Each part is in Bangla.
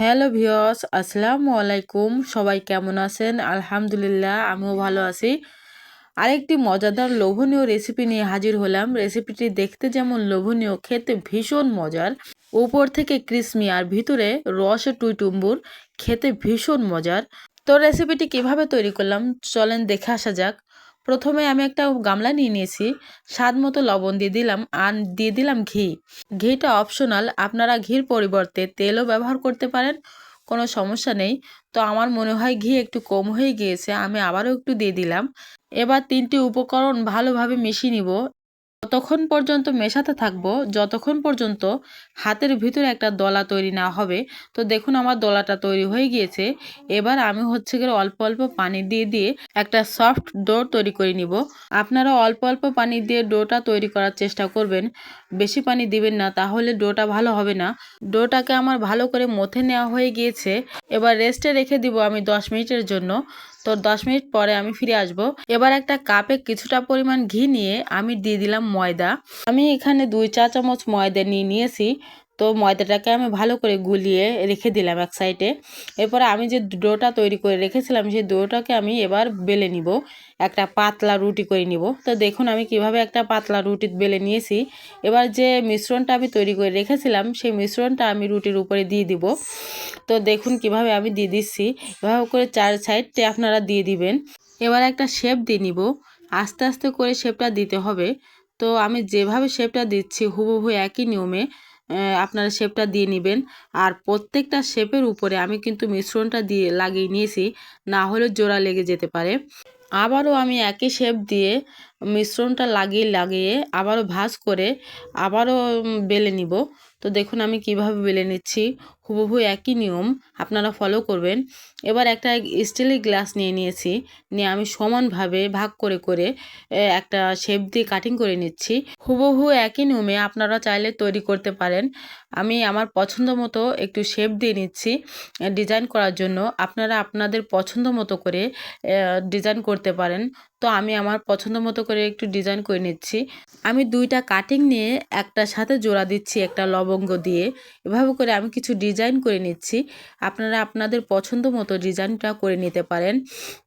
হ্যালো ভিওস আসসালামু আলাইকুম। সবাই কেমন আছেন? আলহামদুলিল্লাহ, আমিও ভালো আছি। আরেকটি মজাদার লোভনীয় রেসিপি নিয়ে হাজির হলাম। রেসিপিটি দেখতে যেমন লোভনীয়, খেতে ভীষণ মজার। উপর থেকে ক্রিসমি আর ভিতরে রসে টুইটুম্বুর খেতে ভীষণ মজার। তো রেসিপিটি কীভাবে তৈরি করলাম? চলেন দেখে আসা যাক। প্রথমে আমি একটা গামলা নিয়ে নিয়েছি। স্বাদ মতো লবণ দিয়ে দিলাম আর দিয়ে দিলাম ঘি। ঘিটা অপশনাল আপনারা ঘির পরিবর্তে তেলও ব্যবহার করতে পারেন, কোনো সমস্যা নেই। তো আমার মনে হয় ঘি একটু কম হয়ে গিয়েছে, আমি আবারও একটু দিয়ে দিলাম। এবার তিনটি উপকরণ ভালোভাবে মিশিয়ে নিব। ততক্ষণ পর্যন্ত মেশাতে থাকব, যতক্ষণ পর্যন্ত হাতের ভিতরে একটা দলা তৈরি না হবে। তো দেখুন আমার দলাটা তৈরি হয়ে গিয়েছে। এবার আমি হচ্ছে গিয়ে অল্প অল্প পানি দিয়ে দিয়ে একটা সফট ডো তৈরি করে নিব। আপনারা অল্প অল্প পানি দিয়ে ডোটা তৈরি করার চেষ্টা করবেন। বেশি পানি দিবেন না, তাহলে ডোটা ভালো হবে না। ডোটাকে আমার ভালো করে মথে নেওয়া হয়ে গিয়েছে। এবার রেস্টে রেখে দিব আমি দশ মিনিটের জন্য। তো দশ মিনিট পরে আমি ফিরে আসব। এবার একটা কাপে কিছুটা পরিমাণ ঘি নিয়ে আমি দিয়ে দিলাম ময়দা। আমি এখানে দুই চা চামচ ময়দা নিয়ে নিয়েছি। তো ময়দাটাকে আমি ভালো করে গুলিয়ে রেখে দিলাম এক সাইডে। এরপরে আমি যে ডোটা তৈরি করে রেখেছিলাম, সেই ডোটাকে আমি এবার বেলে নিব। একটা পাতলা রুটি করে নিব। তো দেখুন আমি কীভাবে একটা পাতলা রুটি বেলে নিয়েছি। এবার যে মিশ্রণটা আমি তৈরি করে রেখেছিলাম, সেই মিশ্রণটা আমি রুটির উপরে দিয়ে দিব। তো দেখুন কীভাবে আমি দিয়ে দিচ্ছি। এভাবে করে চার সাইডটি আপনারা দিয়ে দিবেন। এবার একটা শেপ দিয়ে নিব। আস্তে আস্তে করে শেপটা দিতে হবে। তো আমি যেভাবে শেপটা দিচ্ছি, হুবহু একই নিয়মে। আপনারা শেপটা দিয়ে নেবেন। আর প্রত্যেকটা শেপের উপরে আমি কিন্তু মিশ্রণটা দিয়ে লাগিয়ে নিয়েছি, না হলে জোড়া লেগে যেতে পারে। আবারও আমি একই শেপ দিয়ে মিশ্রণটা লাগিয়ে লাগিয়ে আবারও ভাজ করে আবারও বেলে নিব। তো দেখুন আমি কীভাবে বেলে নিচ্ছি। হুবহু একই নিয়ম, আপনারা ফলো করবেন। এবার একটা স্টিলের গ্লাস নিয়ে নিয়েছি, নিয়ে আমি সমানভাবে ভাগ করে করে একটা শেপ দিয়ে কাটিং করে নিচ্ছি। হুবহু একই নিয়মে আপনারা চাইলে তৈরি করতে পারেন। আমি আমার পছন্দ মতো একটু শেপ দিয়ে নিচ্ছি ডিজাইন করার জন্য। আপনারা আপনাদের পছন্দ মতো করে ডিজাইন করতে পারেন। তো আমি আমার পছন্দ মতো করে একটু ডিজাইন করে নিচ্ছি। আমি দুইটা কাটিং নিয়ে একটা সাথে জোড়া দিচ্ছি, একটা লবঙ্গ দিয়ে। এভাবে করে আমি কিছু ডিজাইন করে নিচ্ছি। আপনারা আপনাদের পছন্দ মতো ডিজাইনটা করে নিতে পারেন।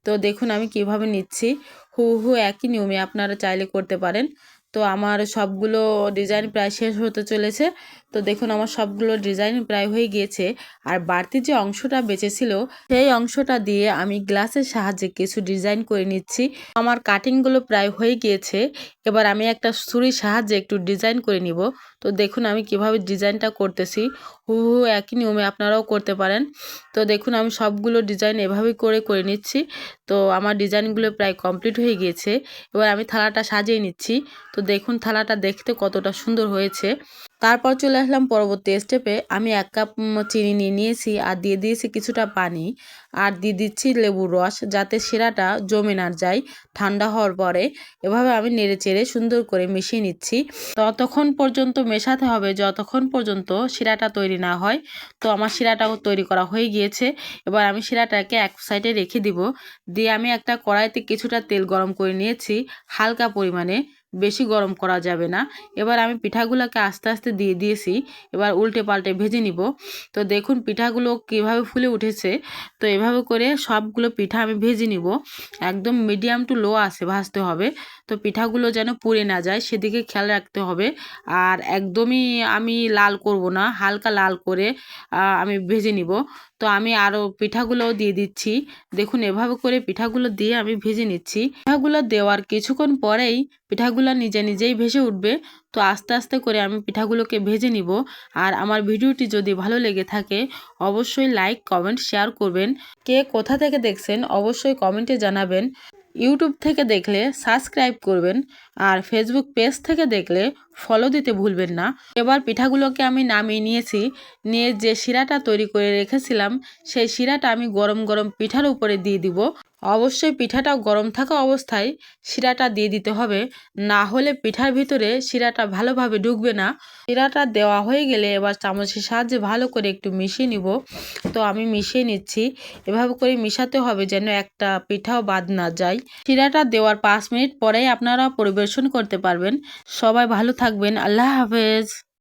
তো দেখুন আমি কীভাবে নিচ্ছি। হু হু একই নিয়মে আপনারা চাইলে করতে পারেন। তো আমার সবগুলো ডিজাইন প্রায় শেষ হতে চলেছে। তো দেখুন, আমার সবগুলো ডিজাইন প্রায় হয়ে গিয়েছে। আর বাড়তি যে অংশটা বেঁচেছিল, সেই অংশটা দিয়ে আমি গ্লাসের সাহায্যে কিছু ডিজাইন করে নিচ্ছি। আমার কাটিংগুলো প্রায় হয়ে গিয়েছে। এবার আমি একটা ছুরির সাহায্যে একটু ডিজাইন করে নিব। তো দেখুন আমি কীভাবে ডিজাইনটা করতেছি। হু হু একই নিয়মে আপনারাও করতে পারেন। তো দেখুন আমি সবগুলো ডিজাইন এভাবেই করে করে নিচ্ছি। তো আমার ডিজাইনগুলো প্রায় কমপ্লিট হয়ে গিয়েছে। এবার আমি থালাটা সাজিয়ে নিচ্ছি। তো দেখুন থালাটা দেখতে কতটা সুন্দর হয়েছে। তারপর চলে আসলাম পরবর্তী স্টেপে আমি এক কাপ চিনি নিয়ে নিয়েছি আর দিয়ে দিয়েছি কিছুটা পানি আর দিয়ে দিচ্ছি লেবুর রস যাতে শিরাটা জমে না যায়, ঠান্ডা হওয়ার পরে। এভাবে আমি নেড়ে চেড়ে সুন্দর করে মিশিয়ে নিচ্ছি। ততক্ষণ পর্যন্ত মেশাতে হবে, যতক্ষণ পর্যন্ত শিরাটা তৈরি না হয়। তো আমার শিরাটাও তৈরি করা হয়ে গিয়েছে। এবার আমি শিরাটাকে এক সাইডে রেখে দিব। দিয়ে আমি একটা কড়াইতে কিছুটা তেল গরম করে নিয়েছি, হালকা পরিমাণে। বেশি গরম করা যাবে না। এবার আমি পিঠাগুলোকে আস্তে আস্তে দিয়ে দিয়েছি। এবার উল্টে পাল্টে ভেজে নিব। তো দেখুন পিঠাগুলো কীভাবে ফুলে উঠেছে। তো এভাবে করে সবগুলো পিঠা আমি ভেজে নিব। একদম মিডিয়াম টু লো আসে ভাজতে হবে। তো পিঠাগুলো যেন পুড়ে না যায়, সেদিকে খেয়াল রাখতে হবে। আর একদমই আমি লাল করব না, হালকা লাল করে আমি ভেজে নিব। তো আমি আরও পিঠাগুলোও দিয়ে দিচ্ছি। দেখুন, এভাবে করে পিঠাগুলো দিয়ে আমি ভেজে নিচ্ছি। পিঠাগুলো দেওয়ার কিছুক্ষণ পরেই পিঠাগুলো নিজে নিজেই ভেসে উঠবে। তো আস্তে আস্তে করে আমি পিঠাগুলোকে ভেজে নিব। আর আমার ভিডিওটি যদি ভালো লেগে থাকে, অবশ্যই লাইক, কমেন্ট, শেয়ার করবেন। কে কোথা থেকে দেখছেন, অবশ্যই কমেন্টে জানাবেন। ইউটিউব থেকে দেখলে সাবস্ক্রাইব করবেন আর ফেসবুক পেজ থেকে দেখলে ফলো দিতে ভুলবেন না। এবার পিঠাগুলোকে আমি নামিয়ে নিয়েছি। নিয়ে যে শিরাটা তৈরি করে রেখেছিলাম, সেই শিরাটা আমি গরম গরম পিঠার উপরে দিয়ে দিব। অবশ্যই পিঠাটা গরম থাকা অবস্থায় শিরাটা দিয়ে দিতে হবে। না হলে পিঠার ভিতরে শিরাটা ভালোভাবে ঢুকবে না। শিরাটা দেওয়া হয়ে গেলে এবার চামচের সাহায্যে ভালো করে একটু মিশিয়ে নিব। তো আমি মিশিয়ে নিচ্ছি। এভাবে করে মিশাতে হবে যেন একটা পিঠাও বাদ না যায়। শিরাটা দেওয়ার পাঁচ মিনিট পরেই আপনারা পরিবেশন করতে পারবেন। সবাই ভালো থাকবেন। আল্লাহ হাফেজ।